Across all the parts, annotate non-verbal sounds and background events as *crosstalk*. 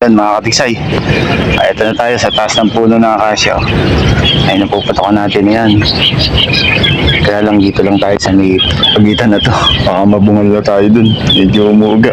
Yan mga katiksay. Ay, ito na tayo sa taas ng puno ng akasya. Ay, napupatok natin yan. Kaya lang dito lang tayo sa may pagitan na to. Baka mabungal na tayo dun. Medyo umuga.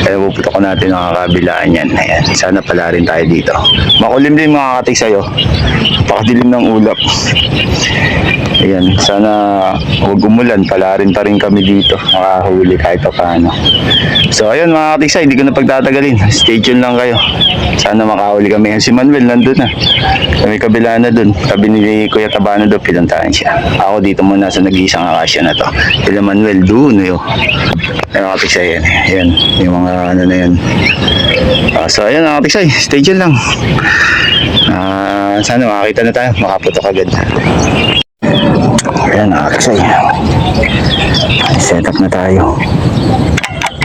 Kaya puputok natin ang kakabilaan yan. Ayan, sana pala rin tayo dito. Makulim din mga katiksay oh. Pakadilim ng ulap. Ayan, sana huwag umulan. Pala rin pa rin kami dito. Makahuli kahit pa paano. So ayun mga katiksay, hindi ko na pagtatagalin. Stay tuned lang kayo. Sana makahuli kami. Si Manuel nandun na. Kami kabila na dun. Tabi ni Kuya Tabano doon, pinuntahan siya. Ako dito muna sa nag-iisang akasya na to. Kila Manuel doon yun. Ayun mga katiksay, yan. Yan, yung mga ano na yan. Ah, so ayun mga katiksay, stay tuned lang. Ah, sana makakita na tayo, makaputok agad. Ayan mga katiksay. Set up na tayo.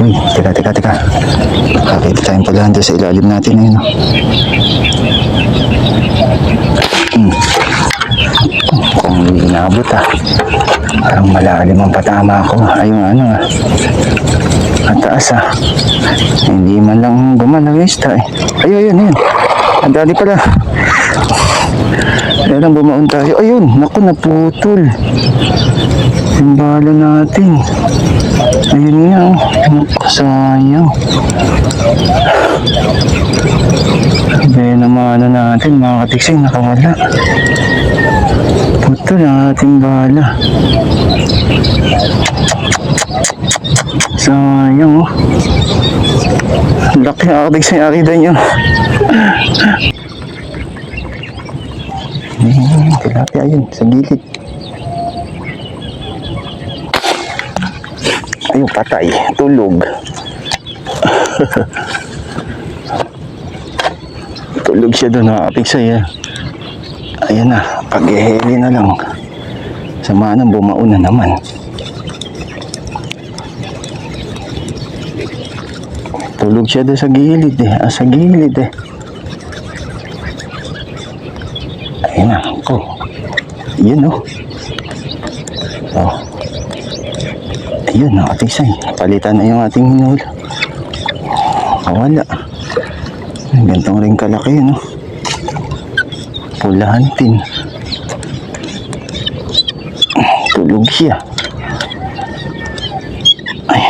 Uy, teka, teka, teka. Kakita tayong paglahan doon sa ilalim natin ngayon. Hmm. Kung inabot ah. Parang malalim ang patama ko. Ayun ano ah. Ang taas ah. Hindi man lang gumalaw yung isda eh. Ayun, ayun, ayun. Ang dali pala. Kaya lang bumaon tayo. Ayun, naku, naputol. Yung natin. Ayun nga, oh. Naku, sayang. Kaya naman ano natin, mga katiksing, nakawala. Putol ang ating bala. Sayang, oh. Laki ang katiksing, akita nyo. Hmm, tilapia yun, sa gilid. Ayun, patay. Tulog. *laughs* Tulog siya doon, nakapig sa'yo. Ayan na, pag-eheli na lang. Sama na, bumaon na naman. Tulog siya doon sa gilid eh. Ah, sa gilid eh. Ayun na, oh. Yun oh. Oh. Ayun, nakatisay. Palitan na yung ating hinul. Kawala. Gantong rin kalaki no? Pulahantin. Tulog siya. Ay.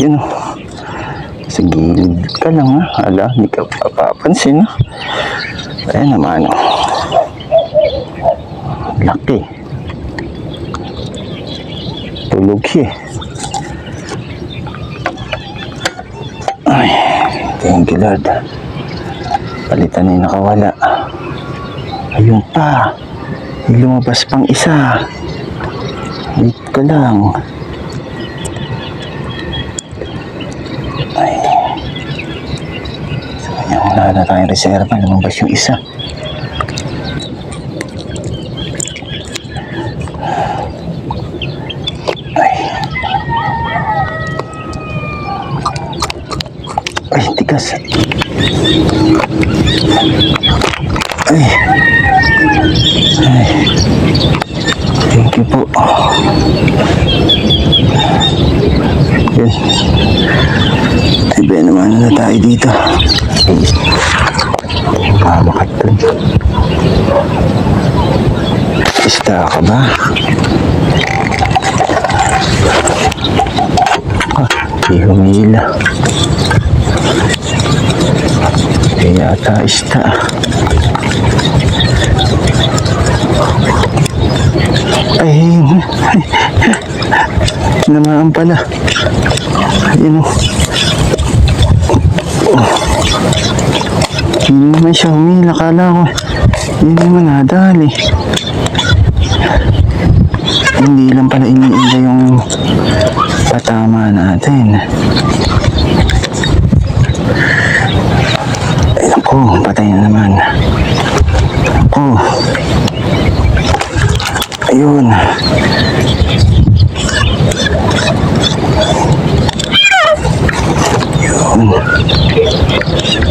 Yun, oh. Sa gilid ka lang, ha? Hala, hindi ka papapansin, ha? Ayan naman, oh. Laki. Tulog siya. Ay, thank you Lord. Palitan na yung nakawala. Ayun pa. May lumabas pang isa. Wait ka lang. Ay. Sa kanya wala na tayong reserva. Lumabas yung isa. Ay. Ay, tigas. Ay. Thank you po. Yan. Ibe naman na tayo dito. Kamakat dun. Isda ka ba? Ah, di humila. Kaya ata isda. Ay, namaan pala. Ayun o. Hindi naman siya humila. Kala ko, hindi naman nadali. Hindi lang pala iniinda yung patama natin. Ay, naku, patay na naman. Naku. Ayun. Yun. Yun.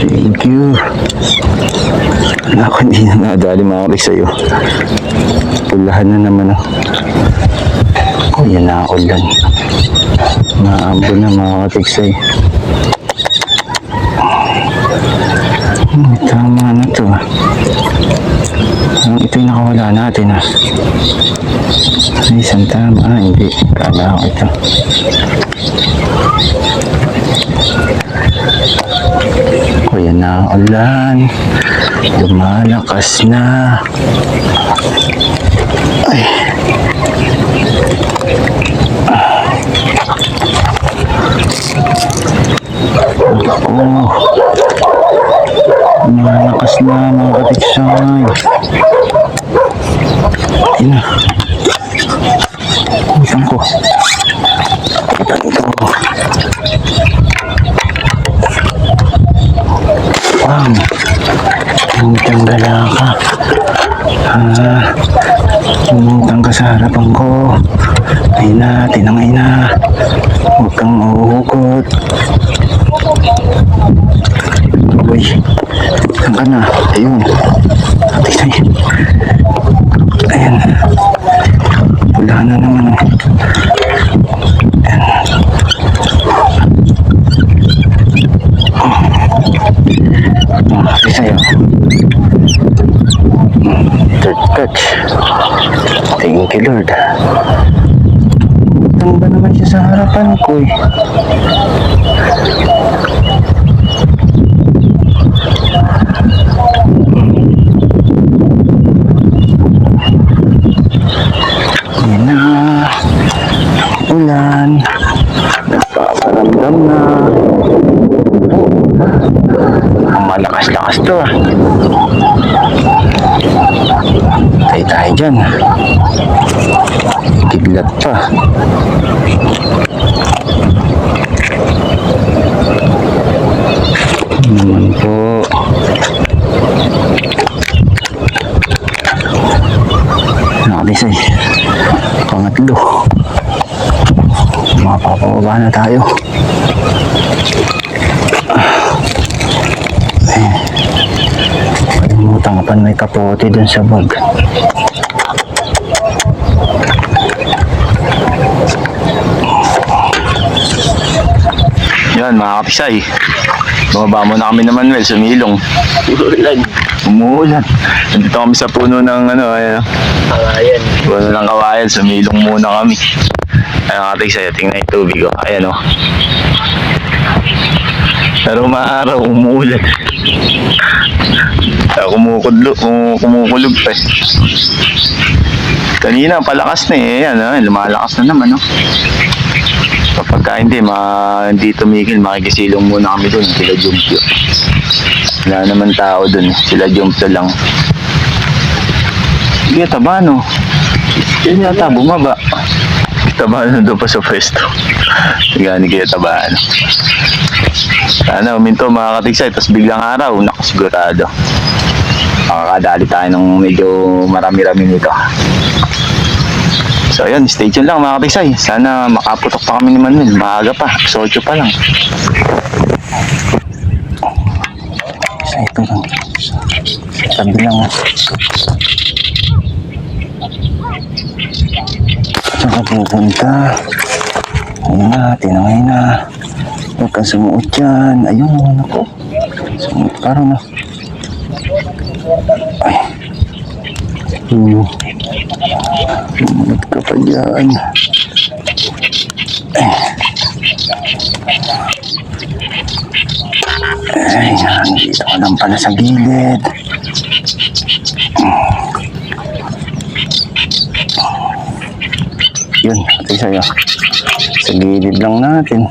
Thank you. Naku, hindi na nadali mga kulik sa'yo. Pulahan na naman oh. Oh, yan na ako lang. Maambo na mga katiksay. Hmm, tama na to. Ito yung nakawala natin ah. Ay, isang tama. Ah, hindi. Kala ko ito. Yan na ulan. Lumalakas na. Ay. Oh. Lumalakas na mga katiksay. Ayun na. Utang ko. Utang ko. Wow. Utang gala ka. Ah. Umutang ka sa harapan ko. Ay na, tinangay na. Huwag kang mahuhugot. Uy. Saan ka na? Ayun. Say. Ayan. Wala na naman. Ayan. Ate, sa'yo. Third touch. Thank you, Lord. Utang ba naman siya sa harapan ko eh? Yan na. Ulan. Nagpaparamdam na. Oh. Malakas-lakas to ah. Tayo tayo dyan. Kidlat pa. Naman po. Nakadisay. Pangatlo. Mapapababa na tayo. Ay. Kalimutan ka pa may kapote dun sa bag. Mga kapisay. Bumaba muna kami ng Manuel sa Milong. Ulan. Umuulan. Nandito kami sa puno ng ano, ayan. Ayan. Puno ng kawayan. Sa Milong muna kami. Ayan mga kapisay, tingnan yung tubig. Oh. Ayan oh. Pero maaraw, umuulan. Kaya kumukulog, kumu- kumukulog pa eh. Kanina, palakas na eh. Ayan, ah, lumalakas na naman, no? Kapag ka hindi, ma, hindi tumigil, makikisilong muna kami doon. Sila Jumpyo. Wala naman tao doon. Sila Jumpyo lang. Hindi, taba, no? Yun yata, bumaba. Taba na doon pa sa pwesto. *laughs* Gani kaya taba, no? Sana uminto mga katiksay, tapos biglang araw, nakasigurado. Makakadali tayo ng medyo marami-rami nito. So ayun, stay tuned lang mga katiksay. Sana makaputok pa kami ni Manuel. Maaga pa, 8 pa lang. Sa ito lang. Sabi lang. Saan ka pupunta? Ayun na, tinangay na. Huwag kang sumuot dyan. Ayun, ano ko. Sumuot parang na. Ay. Hmm. Dyan. Ay, nandito ka lang pala sa gilid. Yun, ito sa'yo. Sa gilid lang natin.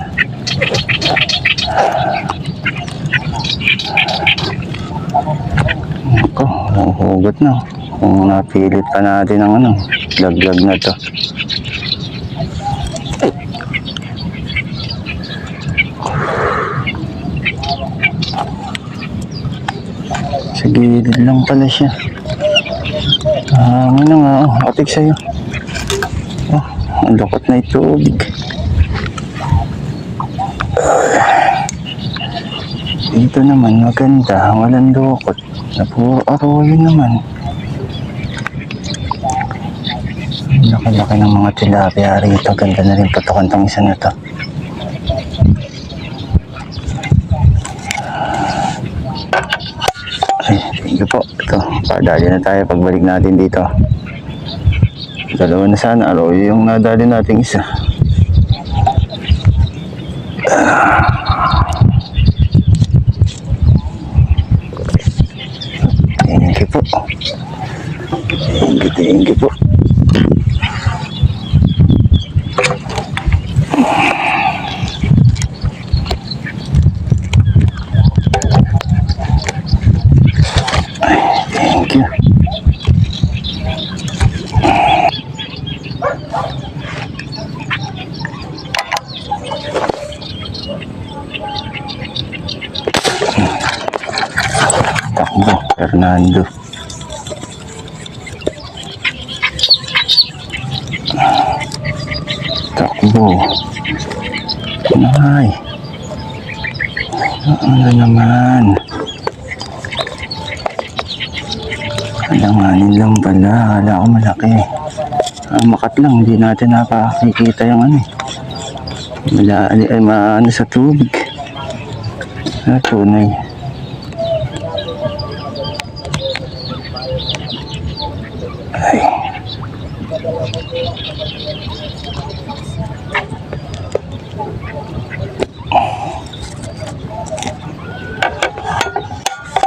Ako, hugot na. Kung napilit pa natin ang ano, laglag na to. Sa gilid lang pala siya. Ah, ano nga, oh, atik sa'yo. Oh, ang lukot na yung tubig. Dito naman maganda, walang lukot. Na puro arroyo naman. Laki-laki ng mga tilapia rito. Ganda na rin patukan tong isa na. Ay, thank po. Ito, padali na tayo pagbalik natin dito. Dalawa na sana. Arroyo yung nadali nating isa. Thank you po. Thank you, thank you po. Ay, thank you. Takbo, Fernando. Takbo. Ay. Ano naman? Alanganin lang pala. Hala ko malaki. Ah, makat lang. Hindi natin napakikita yung ano eh. Mala, ay, maano sa tubig. Ah, tunay.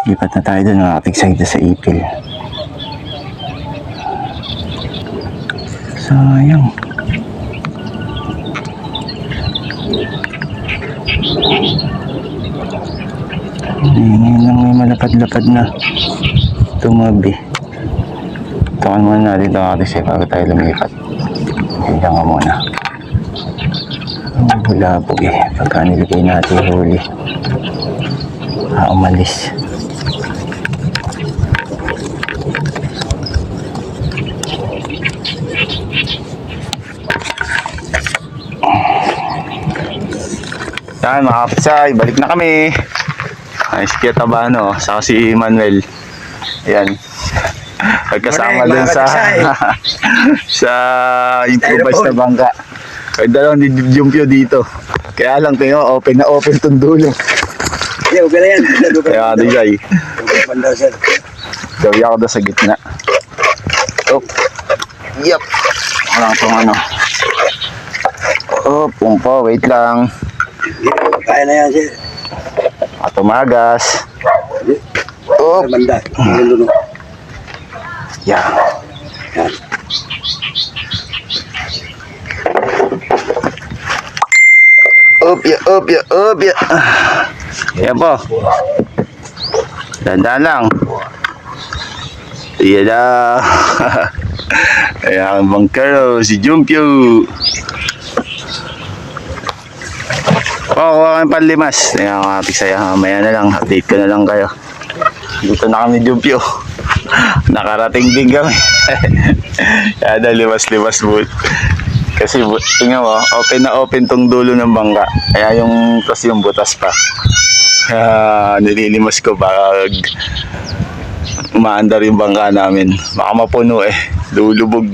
Lipat na tayo dun, nakapig dito sa ipil. Sayang. Ngayon lang may malapad-lapad na tumabi. Tukan muna natin ito Sef bago tayo lumipat. Tingnan ka muna. Ang bulabog eh. Pagka nilagay natin huli. Ah, umalis. Yan mga kapsay, balik na kami. Ay, si Kuya Tabano, saka si Manuel. Ayan. *laughs* Pagkasama Morning, dun sa *laughs* sa improvise na bangka. Kaya dalawang ni Jumpio dito. Kaya lang kayo, open na open tong dulo. Yeah, okay na yan. *laughs* Kaya ate Jai, gawi ako doon sa gitna. Oh. Yep. Walang tong ano. Oh, pumpa, wait lang. Kaya na yan, sir. At tumagas. Oh, Banda. Yan doon. yeah. Yan. Up ya, up ya, up ya. Yan po. Dandan lang. Iya dah. *laughs* Ayan ang bangkero, si Jumpyo. Oh, kuha kami panlimas. Ayan ang ating saya. Mamaya na lang. Update ko na lang kayo. Dito na kami, Jumpyo. *laughs* Nakarating din kami. *laughs* Kaya na limas-limas mo. Kasi tingnan mo, open na open tong dulo ng bangka. Kaya yung tas yung butas pa. Kaya nililimas ko baka umaandar yung bangka namin. Baka mapuno eh. Lulubog.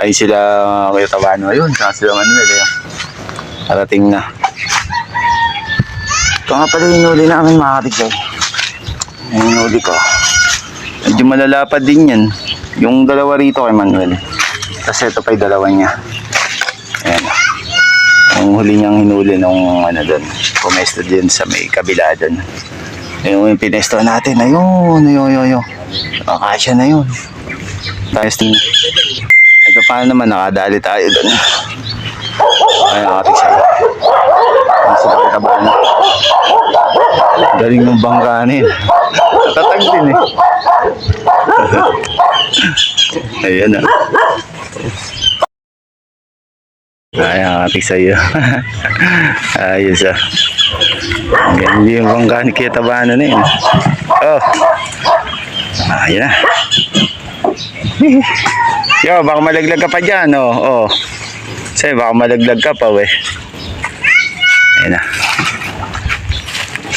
Ay sila Kuya Tabano. Ayun, saka sila Manuel. Eh. Parating na. Ito nga pala yung hinuli namin mga katigay. Yung hinuli ko. Medyo malalapad din yan. Yung dalawa rito kay Manuel. Kasi ito pa yung dalawa niya. Ayan. Ang huli niyang hinuli nung ano doon. Pumesto din sa may kabila doon. Yung pinesto natin. Ayun, ayun, ayun, ayun. Akasya na yun. Tapos din. Ito pa naman, nakadali tayo doon. Ay, nakating sa'yo. Ang sila kita ba na? Galing ng bangkanin. Natatag din eh. Ayan ah. Ay, ang ating sa'yo. *laughs* Ayos ah. Ang ganda yung bangka ni Kita Bano na yun. Oh. Ayan na. *laughs* Yo, baka malaglag ka pa dyan, oh. oh. Sa'yo, baka malaglag ka pa, we. Ayan na.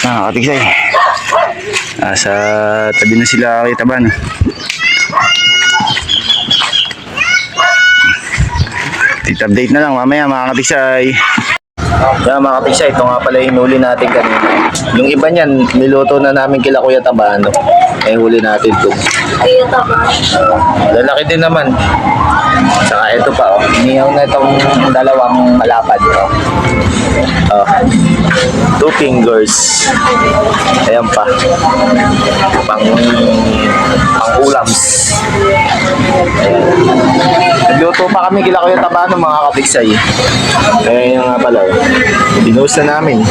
Ah, katiksay. Ah, sa tabi na sila kita ba, no? Tita update na lang mamaya mga katiksay. Yeah, mga kapisa, ito nga pala yung huli natin kanina. Yung iba niyan, niluto na namin kila Kuya Tabano. Eh, huli natin to. Kaya tama. Lalaki din naman. Saka ito pa, oh. Inihaw na itong dalawang malapad. Oh. Oh. Two fingers. Ayan pa. Pang, pang ulams. Pa kami kila Kuya Tabano mga kapiksay. Ayan yung nga pala. Binuhos na namin.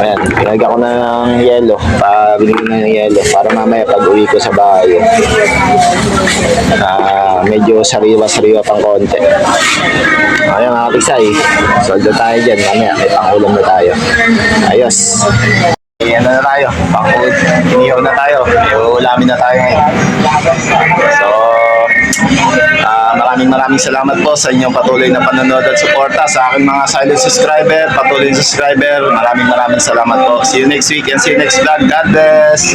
Ayan, pinagyan ko na ng yelo. Pa, na ng yelo para mamaya pag uwi ko sa bahay. Ah, medyo sariwa-sariwa pang konti. Ayan mga kapisay. Soldo tayo dyan. Mamaya may pangulam na tayo. Ayos. Eh, ano na tayo? Pangul, inihaw na tayo. Ulamin na tayo ngayon. So, maraming salamat po sa inyong patuloy na panonood at suporta sa aking mga silent subscriber, patuloy na subscriber. Maraming maraming salamat po. See you next week and see you next vlog. God bless!